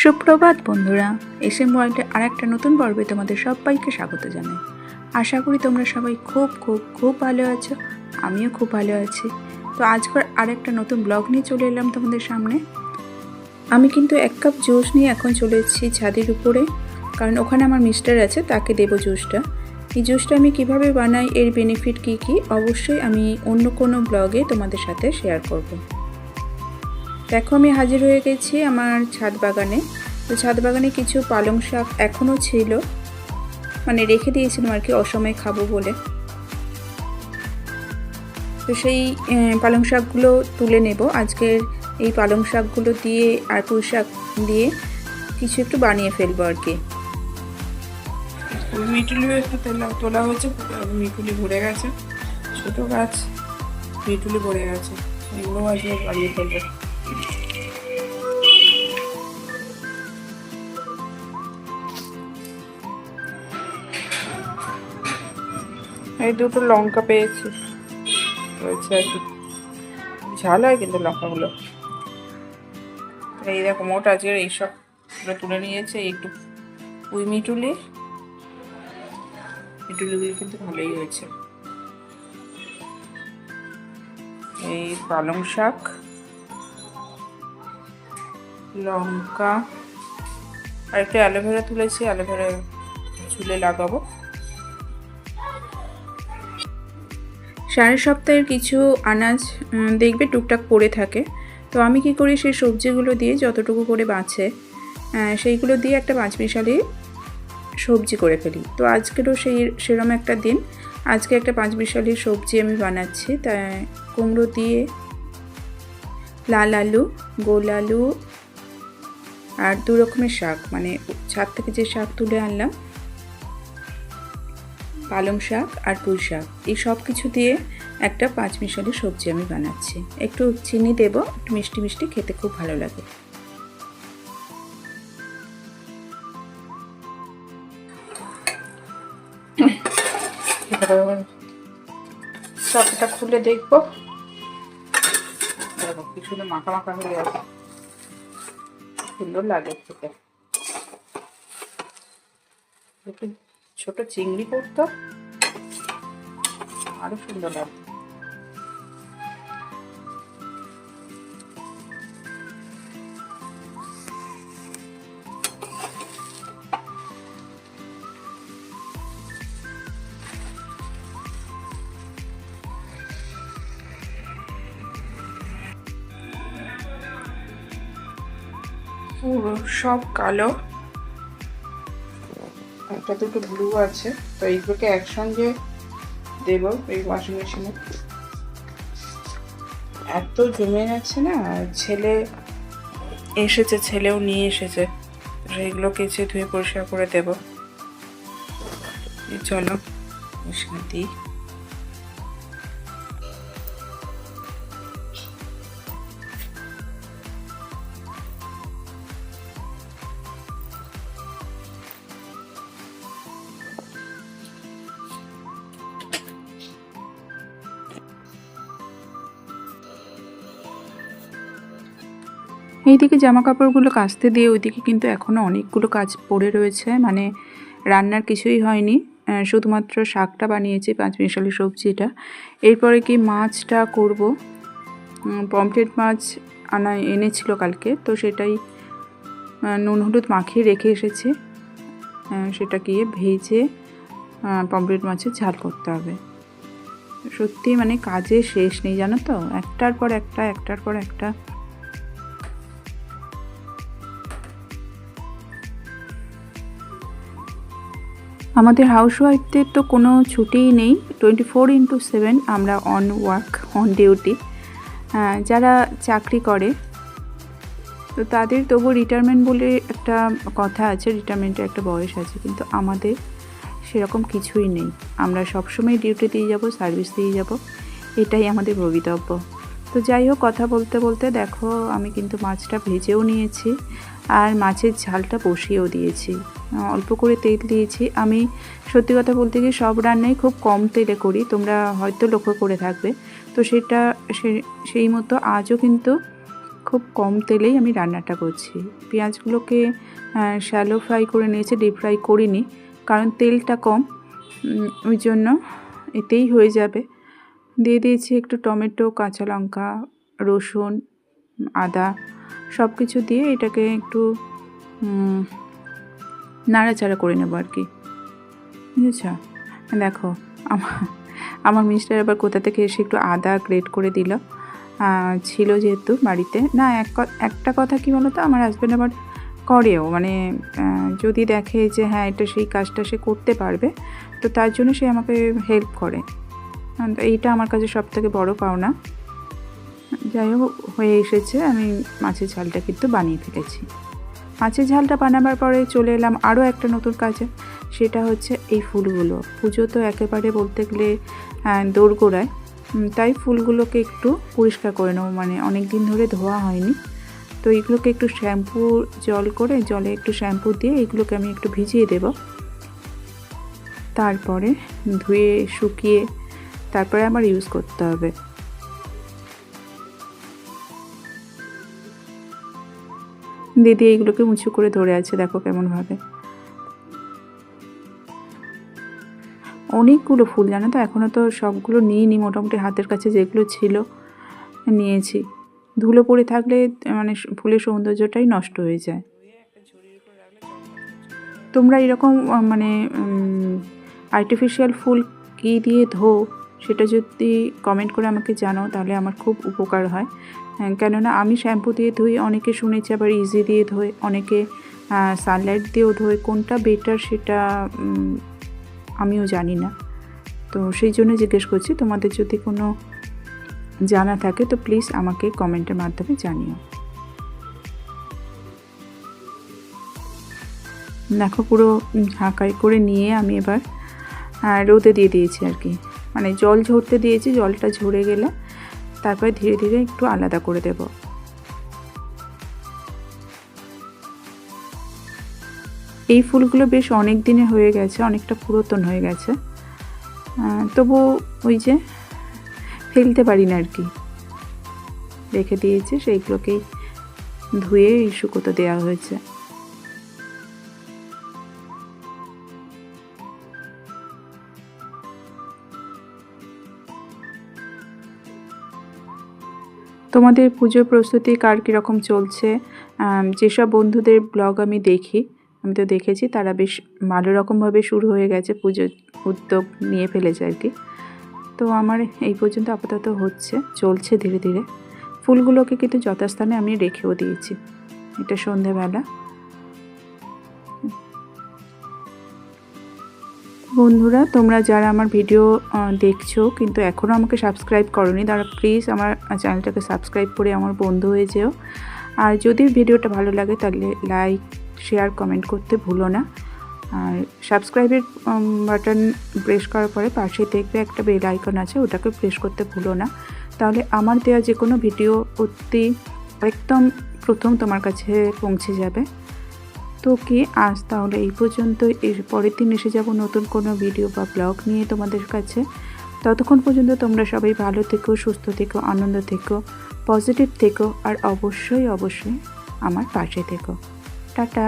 সুপ্রভাত বন্ধুরা, এসএম ওয়ার্ল্ডে আর একটা নতুন পর্বে তোমাদের সবাইকে স্বাগত জানাই। আশা করি তোমরা সবাই খুব খুব খুব ভালো আছো, আমিও খুব ভালো আছি। তো আজকের আর একটা নতুন ব্লগ নিয়ে চলে এলাম তোমাদের সামনে। আমি কিন্তু এক কাপ জুস নিয়ে এখন চলে এসেছি ছাদের উপরে, কারণ ওখানে আমার মিস্টার আছে, তাকে দেবো জুসটা। এই জুসটা আমি কীভাবে বানাই, এর বেনিফিট কী কী, অবশ্যই আমি অন্য কোনো ব্লগে তোমাদের সাথে শেয়ার করব। দেখো, আমি হাজির হয়ে গেছি আমার ছাদ বাগানে। তো ছাদ বাগানে কিছু পালং শাক এখনও ছিল। মানে রেখে দিয়েছিলাম আর কি, অসময়ে খাব বলে। তো সেই পালং শাকগুলো তুলে নেব। আজকের এই পালং শাকগুলো দিয়ে আর পুঁই শাক দিয়ে কিছু একটু বানিয়ে ফেলব আর কি। মিটুলি তোলা হয়েছে, মিটুলি ভরে গেছে। ছোট গাছ, মিটুলি ভরে গেছে। এগুলো আজকে বাড়িয়ে ফেলবে। এই দুটো লঙ্কা পেয়েছি। রয়েছে আর কি। ঝাল হয় কিন্তু লঙ্কাগুলো। এই দেখো, মোট আজকের এইসব তুলে নিয়েছে। একটু পুঁই মিটুলি। মিটুলিগুলো কিন্তু ভালোই হয়েছে। এই পালং শাক। লঙ্কা আর একটু অ্যালোভেরা তুলেছি, অ্যালোভেরা চুলে লাগাবো। সাড়ে সপ্তাহের কিছু আনাজ দেখবে টুকটাক পড়ে থাকে। তো আমি কি করি, সেই সবজিগুলো দিয়ে যতটুকু করে বাঁচে সেইগুলো দিয়ে একটা পাঁচ মিশালি সবজি করে ফেলি। তো আজকেরও সেই, সেরম একটা দিন। আজকে একটা পাঁচ মিশালি সবজি আমি বানাচ্ছি। তা, কুমড়ো দিয়ে লাল আলু, গোল আলু আর দু রকমের শাক মানে ছাদ থেকে যে শাক তুলে আনলাম, পালং শাক আর পুঁই শাক। এই সব কিছু দিয়ে একটা পাঁচ মিশালি সবজি আমি বানাচ্ছি। একটু চিনি দেবো, একটু মিষ্টি মিষ্টি খেতে খুব ভালো লাগে। শাকটা খুলে দেখব। দেখো কিছুটা মাখা মাখা হয়ে গেছে। সুন্দর লাগে খেতে। ছোট চিংড়ি করতো। আরও সুন্দর লাগতো। সব কালো। একটা দুটো ব্লু আছে, তো এইগুলোকে একসঙ্গে দেবো এই ওয়াশিং মেশিনে এত জমে যাচ্ছে না ছেলে এসেছে, ছেলেও নিয়ে এসেছে এগুলো কেচে ধুয়ে পরিষ্কার করে দেবো। চলো দিই। এইদিকে জামা কাপড়গুলো কাচতে দিয়ে ওইদিকে কিন্তু এখনও অনেকগুলো কাজ পড়ে রয়েছে। মানে রান্নার কিছুই হয়নি। শুধুমাত্র শাকটা বানিয়েছি পাঁচ মিশালি সবজিটা এরপরে কি মাছটা করব? পমফ্রেট মাছ আনা, এনেছিল কালকে, তো সেটাই নুন হলুদ মাখিয়ে রেখে এসেছি। সেটা গিয়ে ভেজে পমফ্রেট মাছের ঝাল করতে হবে। সত্যি মানে কাজে শেষ নেই, জানো তো? একটার পর একটা, একটার পর একটা। আমাদের হাউসওয়াইফদের তো কোনো ছুটিই নেই। টোয়েন্টি ফোর ইন্টু সেভেন আমরা অন ওয়ার্ক অন ডিউটি যারা চাকরি করে, তো তাদের তবু রিটায়ারমেন্ট বলে একটা কথা আছে রিটায়ারমেন্টের একটা বয়স আছে, কিন্তু আমাদের সেরকম কিছুই নেই। আমরা সবসময় ডিউটি দিয়ে যাব সার্ভিস দিয়ে যাব, এটাই আমাদের ভবিতব্য। তো যাই হোক, কথা বলতে বলতে দেখো, আমি কিন্তু মাছটা ভেজেও নিয়েছি, আর মাছের ঝালটা বসিয়েও দিয়েছি। অল্প করে তেল দিয়েছি। আমি সত্যি কথা বলতে গিয়ে সব রান্নাই খুব কম তেলে করি, তোমরা হয়তো লক্ষ্য করে থাকবে। তো সেটা সেই মতো আজও কিন্তু খুব কম তেলেই আমি রান্নাটা করছি। পেঁয়াজগুলোকে শ্যালো ফ্রাই করে নিয়েছি ডিপ ফ্রাই করিনি, কারণ তেলটা কম। ওই জন্য এতেই হয়ে যাবে। দিয়ে দিয়েছি একটু টমেটো, কাঁচা লঙ্কা, রসুন, আদা সব কিছু দিয়ে এটাকে একটু নাড়াচাড়া করে নেব আর কি। বুঝেছ? দেখো আমার আমার মিস্টার আবার কোথা থেকে এসে একটু আদা গ্রেট করে দিল। ছিল যেহেতু বাড়িতে। না, এক একটা কথা কি বলো তো আমার হাজব্যান্ড আবার করেও মানে যদি দেখে যে হ্যাঁ এটা সেই কাজটা সে করতে পারবে, তো তার জন্য সে আমাকে হেল্প করে। এইটা আমার কাছে সব থেকে বড় পাওনা। যাই হোক, হয়ে এসেছে। আমি মাছের ঝালটা কিন্তু বানিয়ে ফেলেছি। মাছের ঝালটা বানাবার পরে চলে এলাম আরও একটা নতুন কাজে। সেটা হচ্ছে এই ফুলগুলো। পুজো তো একেবারে বলতে গেলে দোরগোড়ায়। তাই ফুলগুলোকে একটু পরিষ্কার করে নেব। মানে অনেক দিন ধরে ধোয়া হয়নি। তো এগুলোকে একটু শ্যাম্পু, জল করে জলে একটু শ্যাম্পু দিয়ে এগুলোকে আমি একটু ভিজিয়ে দেব। তারপরে ধুয়ে, শুকিয়ে তারপরে আমার ইউজ করতে হবে। দিদি এইগুলোকে উঁচু করে ধরে আছে, দেখো কেমনভাবে। অনেকগুলো ফুল, জানো তো? এখনও তো সবগুলো নিইনি, মোটামুটি হাতের কাছে যেগুলো ছিল, নিয়েছি। ধুলো পড়ে থাকলে মানে ফুলের সৌন্দর্যটাই নষ্ট হয়ে যায়। তোমরা এরকম মানে আর্টিফিশিয়াল ফুল কী দিয়ে ধো? সেটা যদি কমেন্ট করে আমাকে জানাও, তাহলে আমার খুব উপকার হয়। কেননা আমি শ্যাম্পু দিয়ে ধুই, অনেকে শুনেছি আবার ইজি দিয়ে ধোয়, অনেকে সানলাইট দিয়েও ধোয়, কোনটা বেটার সেটা আমিও জানি না। তো সেই জন্য জিজ্ঞেস করছি, তোমাদের যদি কোনো জানা থাকে, তো প্লিজ আমাকে কমেন্টের মাধ্যমে জানিও। দেখো পুরো ঢাকাই করে নিয়ে আমি এবার রোদে দিয়ে দিয়েছি আর কি। মানে জল ঝরতে দিয়েছি, জলটা ঝরে গেলে তারপরে ধীরে ধীরে একটু আলাদা করে দেব। এই ফুলগুলো বেশ অনেক দিনে হয়ে গেছে, অনেকটা পুরাতন হয়ে গেছে। তবু ওই যে ফেলতে পারি না আর কি। রেখে দিয়েছি, সেইগুলোকেই ধুয়ে এই শুকোতে দেওয়া হয়েছে। তোমাদের পুজো প্রস্তুতি কার কীরকম চলছে? যেসব বন্ধুদের ব্লগ আমি দেখি, আমি তো দেখেছি, তারা বেশ ভালো রকমভাবে শুরু হয়ে গেছে পুজোর উদ্যোগ নিয়ে ফেলেছে আর কি। তো আমার এই পর্যন্ত আপাতত হচ্ছে, চলছে ধীরে ধীরে। ফুলগুলোকে কিন্তু যথাস্থানে আমি রেখেও দিয়েছি। এটা সন্ধেবেলা। বন্ধুরা, তোমরা যারা আমার ভিডিও দেখছ, কিন্তু এখনও আমাকে সাবস্ক্রাইব করনি, তারা প্লিজ আমার চ্যানেলটাকে সাবস্ক্রাইব করে আমার বন্ধু হয়ে যেও। আর যদি ভিডিওটা ভালো লাগে তাহলে লাইক শেয়ার কমেন্ট করতে ভুলো না। আর সাবস্ক্রাইবের বাটন প্রেস করার পরে পাশে দেখবে একটা বেল আইকন আছে, ওটাকে প্রেস করতে ভুলো না। তাহলে আমার দেওয়া যে কোনো ভিডিও অতি একদম প্রথম তোমার কাছে পৌঁছে যাবে। তো কি আজ তাহলে এই পর্যন্ত এর পরের দিন এসে যাব নতুন কোনো ভিডিও বা ব্লগ নিয়ে তোমাদের কাছে। ততক্ষণ পর্যন্ত তোমরা সবাই ভালো থেকো, সুস্থ থেকো, আনন্দ থেকো পজিটিভ থেকো, আর অবশ্যই অবশ্যই আমার পাশে থেকো। টাটা।